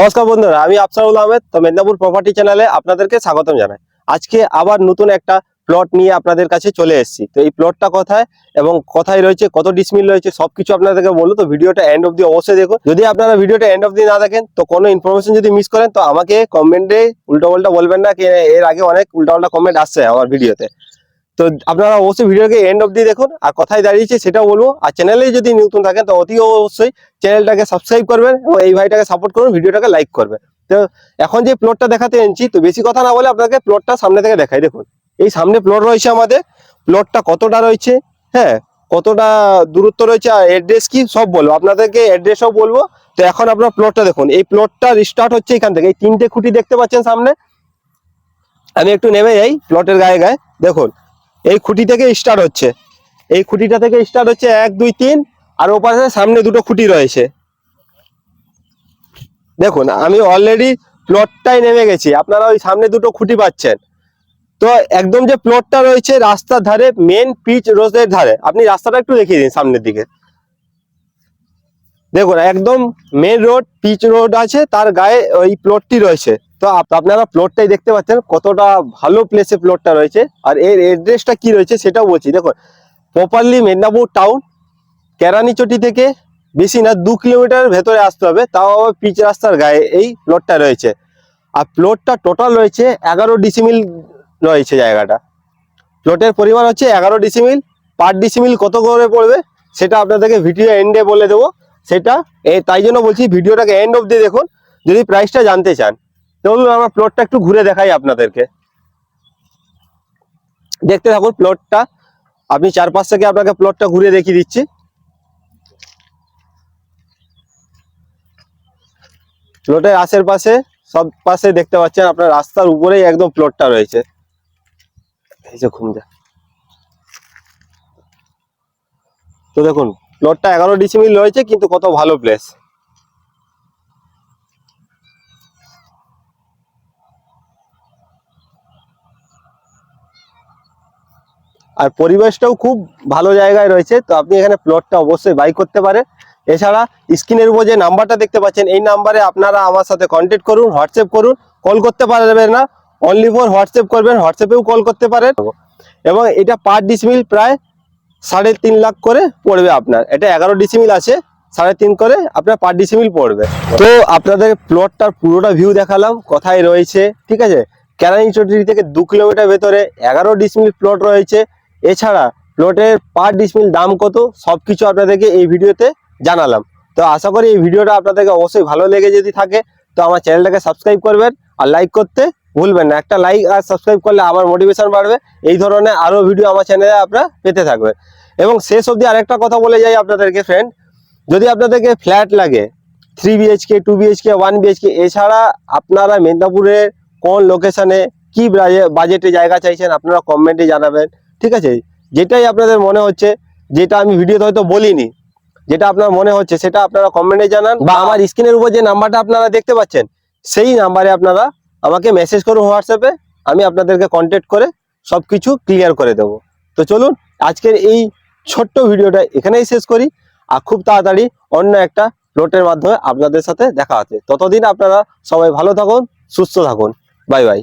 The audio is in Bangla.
নমস্কার বন্ধুরা, আমি আফসারুল আহমেদ তো মেদিনীপুর প্রপার্টি চ্যানেলে আপনাদেরকে স্বাগতম জানাই। আজকে আবার নতুন একটা প্লট নিয়ে আপনাদের কাছে চলে এসেছি। তো এই প্লটটা কোথায় এবং কোথায় রয়েছে, কত ডিসমিল রয়েছে, সবকিছু আপনাদেরকে বলব। তো ভিডিওটা এন্ড অব্দি অবশ্যই দেখুন। যদি আপনারা ভিডিওটা এন্ড অব দি না দেখেন, তো কোনো ইনফরমেশন যদি মিস করেন, তো আমাকে কমেন্টে উল্টো পাল্টা বলবেন না এর আগে অনেক উল্টা কমেন্ট আসছে আমার ভিডিওতে তো আপনারা অবশ্যই ভিডিওকে এন্ড অব্দি দেখুন, আর কোথায় দাঁড়িয়েছে সেটাও বলব, আর চ্যানেলে যদি নতুন থাকেন তো অতি অবশ্যই চ্যানেলটাকে সাবস্ক্রাইব করবেন এবং এই ভাইটাকে সাপোর্ট করুন, ভিডিওটাকে লাইক করবেন। তো এখন যে প্লটটা দেখাতে এনেছি, তো বেশি কথা না বলে আপনাকে প্লটটা সামনে থেকে দেখাই। দেখুন, এই সামনে প্লট রয়েছে আমাদের প্লটটা কতটা রয়েছে হ্যাঁ কতটা দূরত্ব রয়েছে, আর অ্যাড্রেস কি সব বলব, আপনাদেরকে অ্যাড্রেসও বলব। তো এখন আপনার প্লটটা দেখুন, এই প্লটটা স্টার্ট হচ্ছে এখান থেকে, এই তিনটে খুঁটি দেখতে পাচ্ছেন সামনে। আমি একটু নেমে যাই প্লটের গায়ে গায়ে, দেখুন এই খুঁটি থেকে স্টার্ট হচ্ছে। এই খুঁটিটা থেকে স্টার্ট হচ্ছে এক, দুই, তিন, আর ওপাশে সামনে দুটো খুঁটি রয়েছে। দেখুন, আমি অলরেডি প্লটটাই নেমে গেছি। আপনারা ওই সামনে দুটো খুঁটি পাচ্ছেন। তো একদম যে প্লটটা রয়েছে রাস্তার ধারে মেন পিচ রোডের ধারে, আপনি রাস্তাটা একটু দেখিয়ে দিন সামনের দিকে। দেখুন, একদম মেন রোড পিচ রোড আছে, তার গায়ে ওই প্লটটি রয়েছে। তো আপ- আপনারা প্লটটাই দেখতে পাচ্ছেন কতটা ভালো প্লেসে প্লটটা রয়েছে। আর এর এড্রেসটা কি রয়েছে সেটাও বলছি। দেখুন প্রপারলি মেদিনীপুর টাউন কেরানিচটি থেকে বেশি না দু কিলোমিটার ভেতরে আসতে হবে। তাও আবার পিচ রাস্তার গায়ে এই প্লটটা রয়েছে। আর প্লটটা টোটাল রয়েছে এগারো ডিসিমিল রয়েছে জায়গাটা। প্লটের পরিমাণ হচ্ছে এগারো ডিসিমিল পার ডিসিমিল কত করে পড়বে সেটা আপনাদেরকে ভিডিও এন্ডে বলে দেবো। সেটা তাই জন্য বলছি ভিডিওটাকে এন্ড অবধি দেখুন। যদি প্রাইসটা জানতে চান। চলুন আমরা প্লটটা একটু ঘুরে দেখাই আপনাদেরকে। দেখতে থাকুন প্লটটা আপনি চারপাশ থেকে আপনাকে প্লটটা ঘুরে দেখিয়ে দিচ্ছি। প্লটের আশেপাশে, সব পাশে দেখতে পাচ্ছেন আপনার রাস্তার উপরেই একদম প্লটটা রয়েছে। এই যে তো দেখুন প্লটটা এগারো ডিসিমিল রয়েছে, কিন্তু কত ভালো প্লেস আর পরিবেশটাও খুব ভালো জায়গায় রয়েছে, তো আপনি এখানে প্লটটা অবশ্যই বাই করতে পারেন। এছাড়া স্ক্রিনের উপর যে নাম্বারটা দেখতে পাচ্ছেন, এই নাম্বারে আপনারা আমার সাথে কন্ট্যাক্ট করুন, হোয়াটসঅ্যাপ করুন কল করতে পারবেন না। অনলি ফর হোয়াটসঅ্যাপ করবেন, হোয়াটসঅ্যাপেও কল করতে পারেন। এবং এটা পার ডিসমিল প্রায় সাড়ে তিন লাখ করে পড়বে আপনার। এটা এগারো ডিসিমিল আছে, সাড়ে তিন করে আপনার পার ডিসিমিল পড়বে। তো আপনাদের প্লটটার পুরোটা ভিউ দেখালাম, কোথায় রয়েছে, ঠিক আছে? কেরানি চটি থেকে দু কিলোমিটার ভেতরে এগারো ডিসমিল প্লট রয়েছে। এছাড়া প্লটের পার ডিসমিল দাম কত সব কিছু আপনাদেরকে এই ভিডিওতে জানালাম। তো আশা করি এই ভিডিওটা আপনাদেরকে অবশ্যই ভালো লেগে যদি থাকে, তো আমার চ্যানেলটাকে সাবস্ক্রাইব করবেন আর লাইক করতে ভুলবেন না। একটা লাইক আর সাবস্ক্রাইব করলে আমার মোটিভেশন বাড়বে, এই ধরনের আরও ভিডিও আমার চ্যানেলে আপনারা পেতে থাকবেন। এবং শেষ অবধি আরেকটা কথা বলে যাই আপনাদেরকে ফ্রেন্ড যদি আপনাদেরকে ফ্ল্যাট লাগে three BHK two BHK one BHK এছাড়া আপনারা মেদিনীপুরের কোন লোকেশনে কি বাজেটে জায়গা চাইছেন, আপনারা কমেন্টে জানাবেন। ঠিক আছে? যেটাই আপনাদের মনে হচ্ছে যেটা আমি ভিডিওতে হয়তো বলিনি যেটা আপনার মনে হচ্ছে সেটা আপনারা কমেন্টে জানান। বা আমার স্ক্রিনের উপর যে নাম্বারটা আপনারা দেখতে পাচ্ছেন সেই নাম্বারে আপনারা আমাকে মেসেজ করুন হোয়াটসঅ্যাপে আমি আপনাদেরকে কন্ট্যাক্ট করে সব কিছু ক্লিয়ার করে দেবো। তো চলুন আজকের এই ছোট্ট ভিডিওটা এখানেই শেষ করি আর খুব তাড়াতাড়ি অন্য একটা প্লটের মাধ্যমে আপনাদের সাথে দেখা হচ্ছে। ততদিন আপনারা সবাই ভালো থাকুন সুস্থ থাকুন। Bye bye.